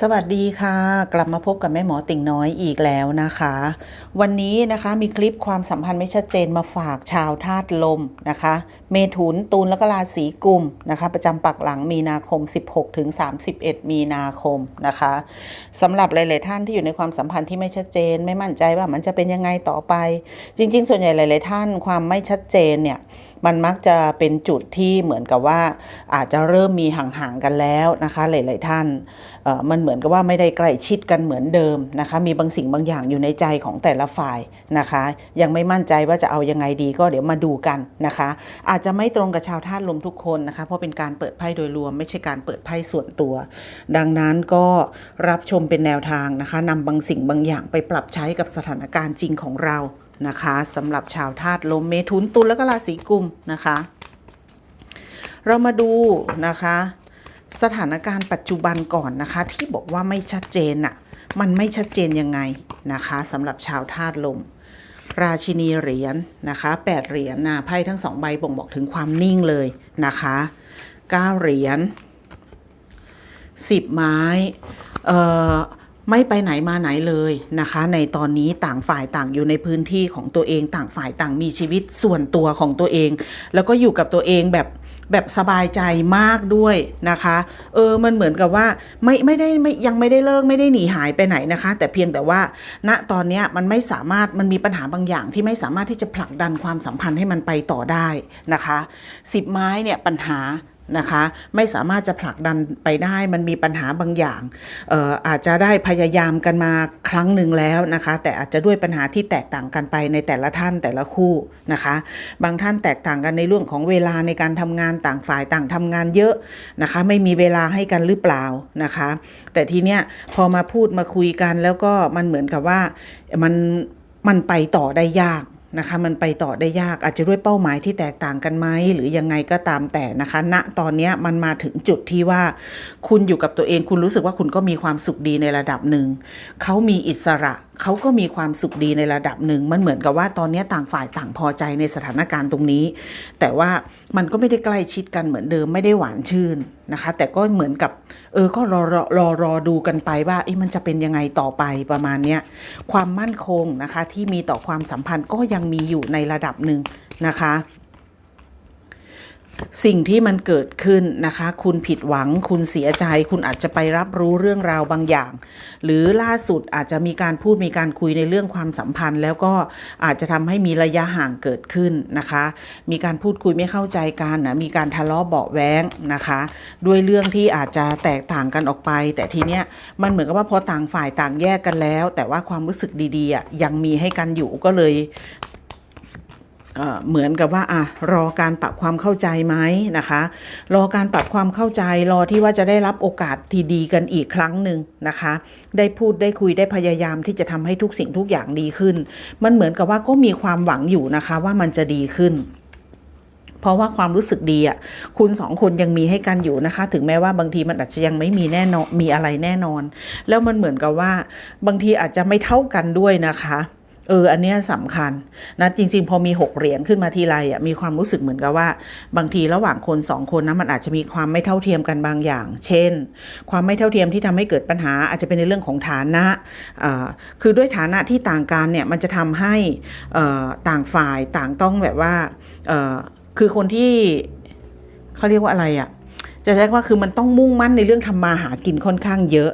สวัสดีค่ะ กลับมาพบกับแม่หมอติ่งน้อยอีกแล้วนะคะ วันนี้นะคะมีคลิปความสัมพันธ์ไม่ชัดเจนมาฝากชาวธาตุลมนะคะ เมถุนตุลแล้วก็ราศีกุมนะคะ ประจำปักหลังมีนาคม 16ถึง31 มีนาคมนะคะสำหรับหลาย ๆ ท่านที่อยู่ในความสัมพันธ์ที่ไม่ชัดเจน ไม่มั่นใจว่ามันจะเป็นยังไงต่อไป จริง ๆ ส่วนใหญ่หลาย ๆ ท่านความไม่ชัดเจนเนี่ย มันมักจะเป็นจุดที่เหมือนกับว่าอาจจะเริ่มมีห่างๆกันแล้วนะคะ หลาย ๆ ท่านมันเหมือนกับว่าไม่ได้ใกล้ชิดกันเหมือนเดิมนะคะ มีบางสิ่งบางอย่างอยู่ในใจของแต่ละฝ่ายนะคะ ยังไม่มั่นใจว่าจะเอายังไงดีก็เดี๋ยวมาดูกันนะคะ อาจจะไม่ตรงกับชาวธาตุลมทุกคนนะคะ เพราะเป็นการเปิดไพ่โดยรวม ไม่ใช่การเปิดไพ่ส่วนตัว ดังนั้นก็รับชมเป็นแนวทางนะคะนำบางสิ่งบางอย่างไปปรับใช้กับสถานการณ์จริงของเรา นะคะสำหรับชาวธาตุลมเมถุนตุลแล้วก็ราศีกุมนะคะ เรามาดูนะคะ สถานการณ์ปัจจุบันก่อนนะคะ ที่บอกว่าไม่ชัดเจนน่ะมันไม่ชัดเจนยังไงนะคะสำหรับชาวธาตุลม ราชินีเหรียญนะคะแปดเหรียญนะไพ่ทั้งสองใบบ่งบอกถึงความนิ่งเลยนะคะเก้าเหรียญสิบไม้เอ่อ ไม่ไปไหนมาไหนเลยนะคะ ในตอนนี้ต่างฝ่ายต่างอยู่ในพื้นที่ของตัวเองต่างฝ่ายต่างมีชีวิตส่วนตัวของตัวเอง แล้วก็อยู่กับตัวเองแบบแบบสบายใจมากด้วยนะคะ เออ มันเหมือนกับว่าไม่ไม่ได้ไม่ยังไม่ได้เลิกไม่ได้หนีหายไปไหนนะคะ แต่เพียงแต่ว่า ณตอนนี้มันไม่สามารถมันมีปัญหาบางอย่างที่ไม่สามารถที่จะผลักดันความสัมพันธ์ให้มันไปต่อได้นะคะสิบไม้เนี่ยปัญหา นะคะ ไม่สามารถจะผลักดันไปได้มันมีปัญหาบางอย่างอออาจจะได้พยายามกันมาครั้งหนึ่งแล้วนะคะ แต่อาจจะด้วยปัญหาที่แตกต่างกันไปในแต่ละท่านแต่ละคู่นะคะ บางท่านแตกต่างกันในเรื่องของเวลาในการทำงานต่างฝ่ายต่างทำงานเยอะนะคะ ไม่มีเวลาให้กันหรือเปล่านะคะ แต่ทีเนี้ยพอมาพูดมาคุยกันแล้วก็มันเหมือนกับว่ามันมันไปต่อได้ยาก นะคะมันไปต่อได้ยากอาจจะด้วยเป้าหมายที่แตกต่างกันไหมหรือยังไงก็ตามแต่นะคะณตอนนี้มันมาถึงจุดที่ว่า คุณอยู่กับตัวเองคุณรู้สึกว่าคุณก็มีความสุขดีในระดับหนึ่งเขามีอิสระเขาก็มีความสุขดีในระดับหนึ่ง มันเหมือนกับว่าตอนนี้ต่างฝ่ายต่างพอใจในสถานการณ์ตรงนี้ แต่ว่ามันก็ไม่ได้ใกล้ชิดกันเหมือนเดิมไม่ได้หวานชื่นนะคะ แต่ก็เหมือนกับ เออก็รอรอรอรอดูกันไปว่าเอ๊ะมันจะเป็นยังไงต่อไปประมาณเนี้ยความมั่นคงนะคะที่มีต่อความสัมพันธ์ก็ยังมีอยู่ในระดับหนึ่งนะคะ สิ่งที่มันเกิดขึ้นนะคะ คุณผิดหวัง คุณเสียใจ คุณอาจจะไปรับรู้เรื่องราวบางอย่าง หรือล่าสุดอาจจะมีการพูดมีการคุยในเรื่องความสัมพันธ์ แล้วก็อาจจะทำให้มีระยะห่างเกิดขึ้นนะคะ มีการพูดคุยไม่เข้าใจกันนะมีการทะเลาะเบาะแว้งนะคะ ด้วยเรื่องที่อาจจะแตกต่างกันออกไป แต่ทีเนี้ยมันเหมือนกับว่าพอต่างฝ่ายต่างแยกกันแล้ว แต่ว่าความรู้สึกดีๆยังมีให้กันอยู่ก็เลย เหมือนกับว่าอะรอการปรับความเข้าใจไหมนะคะ รอการปรับความเข้าใจรอที่ว่าจะได้รับโอกาสที่ดีกันอีกครั้งหนึ่งนะคะ ได้พูดได้คุยได้พยายามที่จะทำให้ทุกสิ่งทุกอย่างดีขึ้น มันเหมือนกับว่าก็มีความหวังอยู่นะคะว่ามันจะดีขึ้นเพราะว่าความรู้สึกดีอะคุณสองคนยังมีให้กันอยู่นะคะ ถึงแม้ว่าบางทีมันอาจจะยังไม่มีแน่นอนมีอะไรแน่นอน แล้วมันเหมือนกับว่า บางทีอาจจะไม่เท่ากันด้วยนะคะ เอออันเนี้ยสำคัญนะจริง ๆ พอมีหกเหรียญขึ้นมาทีไรอะมีความรู้สึกเหมือนกับว่า บางทีระหว่างคนสองคนนะมันอาจจะมีความไม่เท่าเทียมกันบางอย่าง เช่น ความไม่เท่าเทียมที่ทำให้เกิดปัญหาอาจจะเป็นในเรื่องของฐานะอ่าคือด้วยฐานะที่ต่างกันเนี่ยมันจะทำให้อ่อต่างฝ่ายต่างต้องแบบว่าอ่อคือคนที่เขาเรียกว่าอะไรอะ จะใช้ว่าคือมันต้องมุ่งมั่นในเรื่องทำมาหากินค่อนข้างเยอะ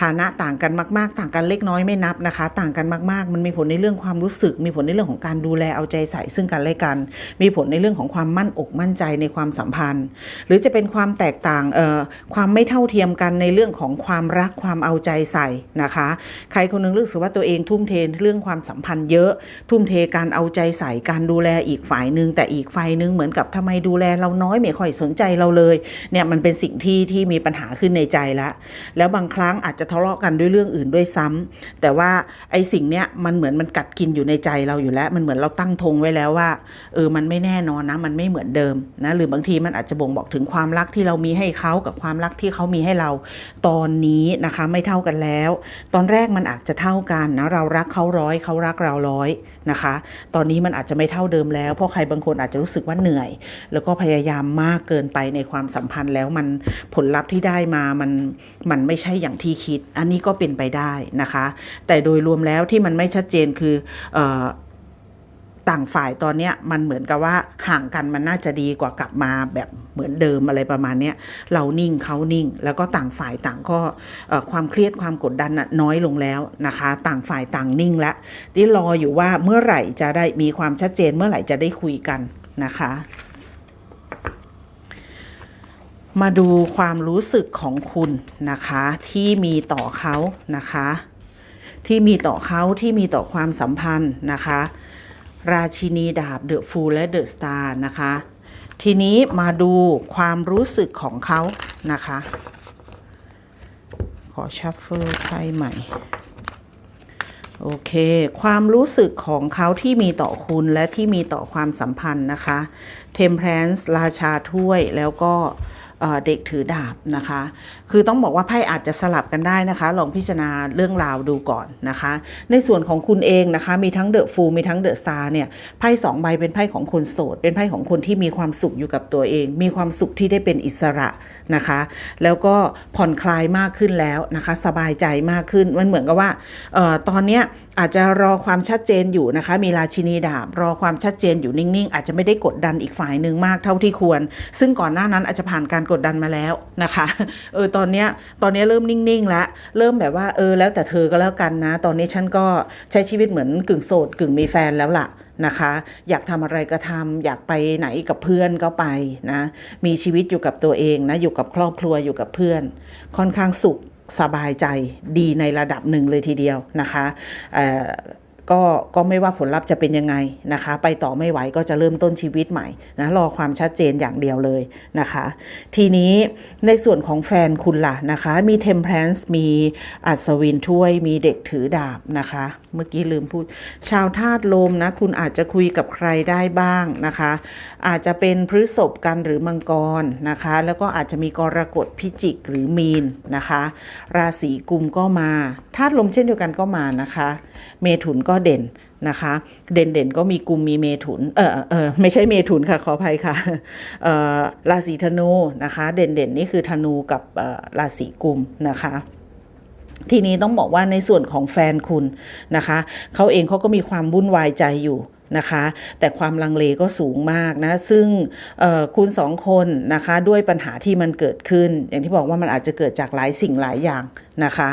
ฐานะต่างกันมาก ๆ ต่างกันเล็กน้อยไม่นับนะคะ ต่างกันมากๆ มันมีผลในเรื่องความรู้สึก มีผลในเรื่องของการดูแลเอาใจใส่ซึ่งกันและกัน มีผลในเรื่องของความมั่นอกมั่นใจในความสัมพันธ์ หรือจะเป็นความแตกต่างเอ่อความไม่เท่าเทียมกันในเรื่องของความรักความเอาใจใส่นะคะ ใครคนหนึงรู้สึกว่าตัวเองทุ่มเทเรื่องความสัมพันธ์เยอะ ทุ่มเทการเอาใจใส่การดูแลอีกฝ่ายหนึ่งแต่อีกฝ่ายหนึ่งเหมือนกับทำไมดูแลเราน้อยไม่ค่อยสนใจเราเลยเนี่ยมันเป็นสิ่งที่ที่มีปัญหาขึ้นในใจแล้วแล้วบางครั้งอาจจะทะเลาะกันด้วยเรื่องอื่นด้วยซ้ำแต่ว่าไอ้สิ่งเนี้ยมันเหมือนมันกัดกินอยู่ในใจเราอยู่แล้ว มันเหมือนเราตั้งธงไว้แล้วว่าเออมันไม่แน่นอนนะ มันไม่เหมือนเดิมนะหรือบางทีมันอาจจะบ่งบอกถึงความรักที่เรามีให้เขากับความรักที่เขามีให้เราตอนนี้นะคะไม่เท่ากันแล้ว ตอนแรกมันอาจจะเท่ากันนะเรารักเขาร้อยเขารักเราร้อย นะคะ ตอนนี้มันอาจจะไม่เท่าเดิมแล้ว เพราะใครบางคนอาจจะรู้สึกว่าเหนื่อย แล้วก็พยายามมากเกินไปในความสัมพันธ์แล้วมันผลลัพธ์ที่ได้มามันมันไม่ใช่อย่างที่คิด อันนี้ก็เป็นไปได้นะคะ แต่โดยรวมแล้วที่มันไม่ชัดเจนคืออ ต่างฝ่ายตอนเนี้ยมันเหมือนกับว่าห่างกันมันน่าจะดีกว่ากลับมาแบบเหมือนเดิมอะไรประมาณเนี้ยเรานิ่งเขานิ่ง แล้วก็ต่างฝ่ายต่างก็ความเครียดความกดดันน่ะน้อยลงแล้วนะคะ ต่างฝ่ายต่างนิ่งแล้วที่รออยู่ว่าเมื่อไหร่จะได้มีความชัดเจนเมื่อไหร่จะได้คุยกันนะคะมาดูความรู้สึกของคุณนะคะ ที่มีต่อเขานะคะ ที่มีต่อเขาที่มีต่อความสัมพันธ์นะคะ ราชินีดาบเดอะฟูลและเดอะสตาร์นะคะ ทีนี้มาดูความรู้สึกของเขานะคะ ขอชัฟเฟิลไพ่ใหม่ โอเค ความรู้สึกของเขาที่มีต่อคุณและที่มีต่อความสัมพันธ์นะคะ Temperance ราชาถ้วยแล้วก็ เด็กถือดาบนะคะ คือต้องบอกว่าไพ่อาจจะสลับกันได้นะคะ ลองพิจารณาเรื่องราวดูก่อนนะคะ ในส่วนของคุณเองนะคะ มีทั้งเดอะฟูมีทั้งเดอะสตาเนี่ยไพ่สองใบเป็นไพ่ของคนโสด เป็นไพ่ของคนที่มีความสุขอยู่กับตัวเอง มีความสุขที่ได้เป็นอิสระนะคะ แล้วก็ผ่อนคลายมากขึ้นแล้วนะคะ สบายใจมากขึ้น มันเหมือนกับว่าออตอนเนี้ยอาจจะรอความชัดเจนอยู่นะคะ มีราชินีดาบ รอความชัดเจนอยู่นิ่งๆ อาจจะไม่ได้กดดันอีกฝ่ายหนึ่งมากเท่าที่ควร ซึ่งก่อนหน้านั้นอาจจะผ่านการกดดันมาแล้วนะคะเออตอนเนี้ยตอนเนี้ยเริ่มนิ่งๆแล้วเริ่มแบบว่าเออแล้วแต่เธอก็แล้วกันนะ ตอนนี้ฉันก็ใช้ชีวิตเหมือนกึ่งโสดกึ่งมีแฟนแล้วล่ะนะคะ อยากทำอะไรก็ทำอยากไปไหนกับเพื่อนก็ไปนะมีชีวิตอยู่กับตัวเองนะอยู่กับครอบครัวอยู่กับเพื่อน ค่อนข้างสุขสบายใจดีในระดับหนึ่งเลยทีเดียวนะคะเอ่อ ก็ก็ไม่ว่าผลลัพธ์จะเป็นยังไงนะคะ ไปต่อไม่ไหวก็จะเริ่มต้นชีวิตใหม่นะรอความชัดเจนอย่างเดียวเลยนะคะ ทีนี้ในส่วนของแฟนคุณล่ะนะคะ มี Temperance มีอัศวินถ้วย มีเด็กถือดาบนะคะ เมื่อกี้ลืมพูด ชาวธาตุลมนะ คุณอาจจะคุยกับใครได้บ้างนะคะ อาจจะเป็นพฤษภกันหรือมังกรนะคะ แล้วก็อาจจะมีกรกฎพิจิกหรือมีนนะคะ ราศีกุมก็มาธาตุลมเช่นเดียวกันก็มานะคะ เมถุนก็เด่นนะคะ เด่นเด่นก็มีกลุ่มมีเมถุน เออเออไม่ใช่เมถุนค่ะ ขออภัยค่ะเออราศีธนูนะคะ เด่นเด่นนี่คือธนูกับราศีกุมนะคะทีนี้ต้องบอกว่าในส่วนของแฟนคุณนะคะ เขาเองเขาก็มีความวุ่นวายใจอยู่ นะคะ แต่ความลังเลก็สูงมากนะ ซึ่งคุณสองคนนะคะด้วยปัญหาที่มันเกิดขึ้น อย่างที่บอกว่ามันอาจจะเกิดจากหลายสิ่งหลายอย่างนะคะ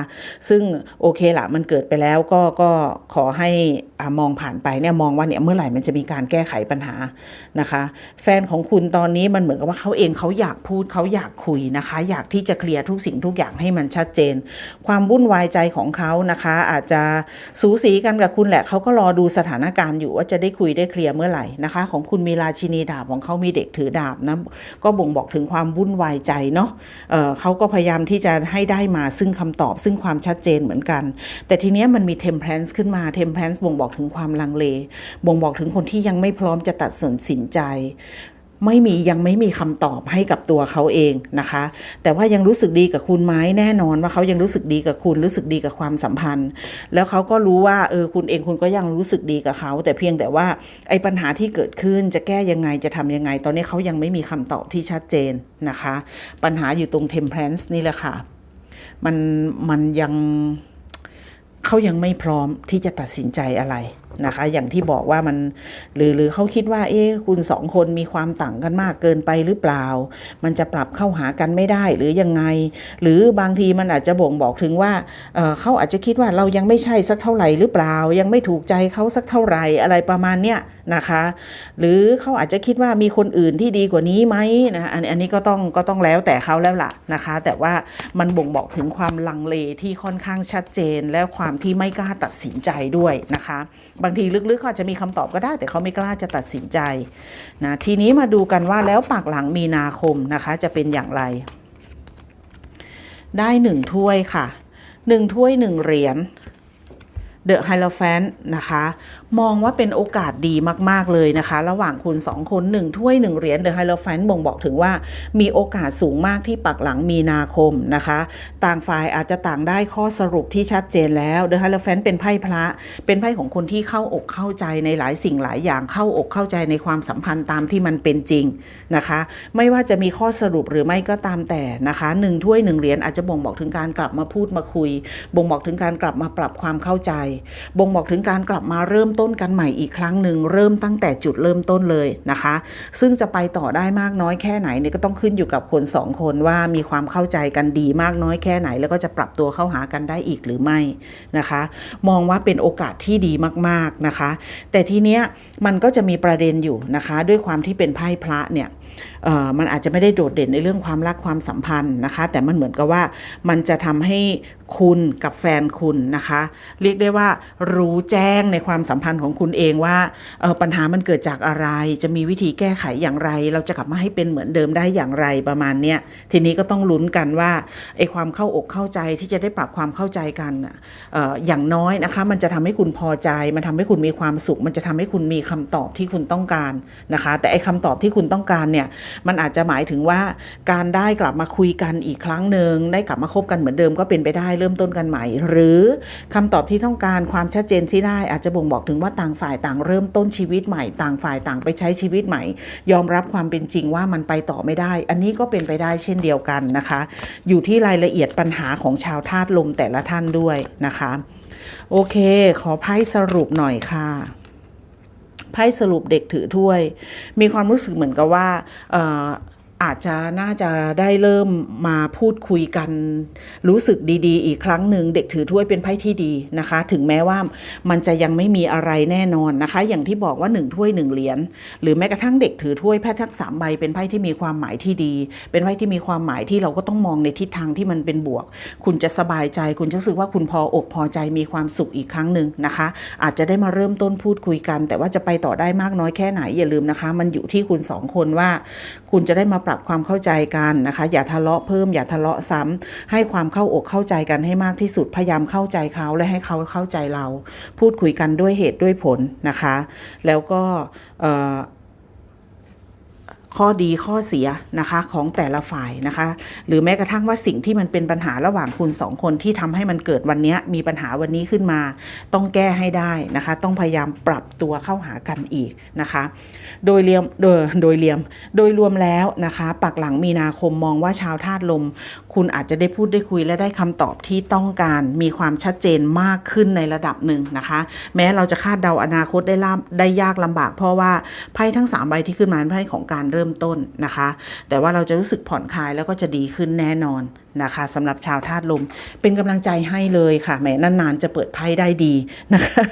ซึ่งโอเคละมันเกิดไปแล้วก็ก็ขอให้อมองผ่านไปเนี่ยมองว่าเนี่ยเมื่อไหร่มันจะมีการแก้ไขปัญหานะคะ แฟนของคุณตอนนี้มันเหมือนกับว่าเขาเองเขาอยากพูดเขาอยากคุยนะคะ อยากที่จะเคลียร์ทุกสิ่งทุกอย่างให้มันชัดเจน ความวุ่นวายใจของเขานะคะ อาจจะสูสีกันกับคุณแหละเขาก็รอดูสถานการณ์อยู่ว่าจะได้คุยได้เคลียร์เมื่อไหร่นะคะ ของคุณมีราชินีดาบของเขามีเด็กถือดาบนะก็บ่งบอกถึงความวุ่นวายใจเนาะเเขาก็พยายามที่จะให้ได้มาซึ่งคำตอบซึ่งความชัดเจนเหมือนกัน แต่ทีเนี้ยมันมีเทมเพลนซ์ขึ้นมาเทมเพลนซ์บ่งบอกถึงความลังเล บ่งบอกถึงคนที่ยังไม่พร้อมจะตัดสินใจ ไม่มียังไม่มีคำตอบให้กับตัวเขาเองนะคะ แต่ว่ายังรู้สึกดีกับคุณไหมแน่นอนว่าเขายังรู้สึกดีกับคุณรู้สึกดีกับความสัมพันธ์ แล้วเขาก็รู้ว่าเออคุณเองคุณก็ยังรู้สึกดีกับเขา แต่เพียงแต่ว่าไอ้ปัญหาที่เกิดขึ้นจะแก้ยังไงจะทำยังไง ตอนนี้เขายังไม่มีคำตอบที่ชัดเจนนะคะ ปัญหาอยู่ตรง temperance นี่แหละค่ะมันมันยังเขายังไม่พร้อมที่จะตัดสินใจอะไร นะคะ อย่างที่บอกว่ามันหรือหรือเขาคิดว่า เอ๊ะคุณสองคนมีความต่างกันมากเกินไปหรือเปล่า มันจะปรับเข้าหากันไม่ได้หรือยังไง หรือบางทีมันอาจจะบ่งบอกถึงว่าเเขาอาจจะคิดว่าเรายังไม่ใช่สักเท่าไหร่หรือเปล่า ยังไม่ถูกใจเขาสักเท่าไหร่อะไรประมาณเนี้ยนะคะ หรือเขาอาจจะคิดว่ามีคนอื่นที่ดีกว่านี้ไหมนะอันอันนี้ก็ต้องก็ต้องแล้วแต่เขาแล้วล่ะนะคะ แต่ว่ามันบ่งบอกถึงความลังเลที่ค่อนข้างชัดเจนและความที่ไม่กล้าตัดสินใจด้วยนะคะ บางทีลึกๆเขาอาจจะมีคำตอบก็ได้ แต่เขาไม่กล้าจะตัดสินใจนะทีนี้มาดูกันว่าแล้วปากหลังมีนาคมนะคะจะเป็นอย่างไร ได้หนึ่งถ้วยค่ะหนึ่งถ้วยหนึ่งเหรียญเดอะไฮโลแฟนนะคะ มองว่าเป็นโอกาสดีมาก ๆ เลยนะคะ ระหว่างคุณสองคนหนึ่งถ้วยหนึ่งเหรียญเดอะไฮโลแฟนบ่งบอกถึงว่ามีโอกาสสูงมากที่ปักหลังมีนาคมนะคะ ต่างฝ่ายอาจจะต่างได้ข้อสรุปที่ชัดเจนแล้วเดอะไฮโลแฟนเป็นไพ่พระ เป็นไพ่ของคนที่เข้าอกเข้าใจในหลายสิ่งหลายอย่างเข้าอกเข้าใจในความสัมพันธ์ตามที่มันเป็นจริงนะคะ ไม่ว่าจะมีข้อสรุปหรือไม่ก็ตามแต่นะคะหนึ่งถ้วยหนึ่งเหรียญอาจจะบ่งบอกถึงการกลับมาพูดมาคุย บ่งบอกถึงการกลับมาปรับความเข้าใจ บ่งบอกถึงการกลับมาเริ่มต้น้นกันใหม่อีกครั้งหนึ่งเริ่มตั้งแต่จุดเริ่มต้นเลยนะคะ ซึ่งจะไปต่อได้มากน้อยแค่ไหนเนี่ยก็ต้องขึ้นอยู่กับคนสองคนว่ามีความเข้าใจกันดีมากน้อยแค่ไหน แล้วก็จะปรับตัวเข้าหากันได้อีกหรือไม่นะคะ มองว่าเป็นโอกาสที่ดีมากๆนะคะ แต่ทีเนี้ยมันก็จะมีประเด็นอยู่นะคะ ด้วยความที่เป็นไพ่พระเนี่ย มันอาจจะไม่ได้โดดเด่นในเรื่องความรักความสัมพันธ์นะคะ แต่มันเหมือนกับว่ามันจะทำให้คุณกับแฟนคุณนะคะ เรียกได้ว่ารู้แจ้งในความสัมพันธ์ของคุณเองว่าปัญหามันเกิดจากอะไร จะมีวิธีแก้ไขอย่างไร เราจะกลับมาให้เป็นเหมือนเดิมได้อย่างไรประมาณเนี้ยทีนี้ก็ต้องลุ้นกันว่าไอ้ความเข้าอกเข้าใจที่จะได้ปรับความเข้าใจกันอออย่างน้อยนะคะ มันจะทำให้คุณพอใจ มันทำให้คุณมีความสุข มันจะทำให้คุณมีคำตอบที่คุณต้องการนะคะ แต่ไอ้คำตอบที่คุณต้องการเนี่ยมันอาจจะหมายถึงว่าการได้กลับมาคุยกันอีกครั้งหนึ่งได้กลับมาคบกันเหมือนเดิมก็เป็นไปได้เริ่มต้นกันใหม่ หรือคำตอบที่ต้องการความชัดเจนที่ได้อาจจะบ่งบอกถึงว่าต่างฝ่ายต่างเริ่มต้นชีวิตใหม่ ต่างฝ่ายต่างไปใช้ชีวิตใหม่ ยอมรับความเป็นจริงว่ามันไปต่อไม่ได้ อันนี้ก็เป็นไปได้เช่นเดียวกันนะคะ อยู่ที่รายละเอียดปัญหาของชาวธาตุลมแต่ละท่านด้วยนะคะ โอเค ขอไพ่สรุปหน่อยค่ะ ไพ่สรุปเด็กถือถ้วย มีความรู้สึกเหมือนกับว่า อาจจะน่าจะได้เริ่มมาพูดคุยกัน รู้สึกดีๆ อีกครั้งหนึ่งเด็กถือถ้วยเป็นไพ่ที่ดีนะคะ ถึงแม้ว่ามันจะยังไม่มีอะไรแน่นอนนะคะ อย่างที่บอกว่าหนึ่งถ้วยหนึ่งเหรียญหรือแม้กระทั่งเด็กถือถ้วยแพทย์ทั้งสามใบเป็นไพ่ที่มีความหมายที่ดี เป็นไพ่ที่มีความหมายที่เราก็ต้องมองในทิศทางที่มันเป็นบวก คุณจะสบายใจ คุณจะรู้สึกว่าคุณพออกพอใจมีความสุขอีกครั้งหนึ่งนะคะ อาจจะได้มาเริ่มต้นพูดคุยกัน แต่ว่าจะไปต่อได้มากน้อยแค่ไหนอย่าลืมนะคะ มันอยู่ที่คุณสองคนว่า คุณจะได้มาปรับความเข้าใจกันนะคะ อย่าทะเลาะเพิ่มอย่าทะเลาะซ้ำให้ความเข้าอกเข้าใจกันให้มากที่สุดพยายามเข้าใจเขาและให้เขาเข้าใจเรา พูดคุยกันด้วยเหตุด้วยผลนะคะ แล้วก็ ข้อดีข้อเสียนะคะของแต่ละฝ่ายนะคะ หรือแม้กระทั่งว่าสิ่งที่มันเป็นปัญหาระหว่างคุณสองคนที่ทำให้มันเกิดวันนี้มีปัญหาวันนี้ขึ้นมา ต้องแก้ให้ได้นะคะ ต้องพยายามปรับตัวเข้าหากันอีกนะคะ โดยเรียมโดยโดยเรียมโดยรวมแล้วนะคะปักหลังมีนาคมมองว่าชาวธาตุลม คุณอาจจะได้พูดได้คุยและได้คำตอบที่ต้องการมีความชัดเจนมากขึ้นในระดับหนึ่งนะคะ แม้เราจะคาดเดาอนาคตได้ลาได้ยากลำบาก เพราะว่าไพ่ทั้งสามใบที่ขึ้นมาเป็นไพ่ของการเริ่มต้นนะคะ แต่ว่าเราจะรู้สึกผ่อนคลายแล้วก็จะดีขึ้นแน่นอนนะคะสำหรับชาวธาตุลมเป็นกำลังใจให้เลยค่ะแหมนานๆจะเปิดไพ่ได้ดีนะคะ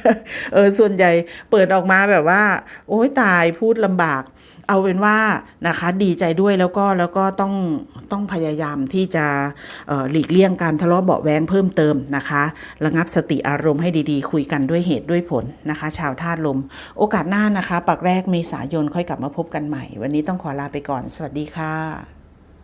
เออส่วนใหญ่เปิดออกมาแบบว่า โอ้ยตายพูดลำบาก เอาเป็นว่านะคะดีใจด้วยแล้วก็แล้วก็ต้องต้องพยายามที่จะหลีกเลี่ยงการทะเลาะเบาแวงเพิ่มเติมนะคะ ระงับสติอารมณ์ให้ดีๆ คุยกันด้วยเหตุด้วยผลนะคะ ชาวธาตุลม โอกาสหน้านะคะ ปักแรกเมษายนค่อยกลับมาพบกันใหม่ วันนี้ต้องขอลาไปก่อน สวัสดีค่ะ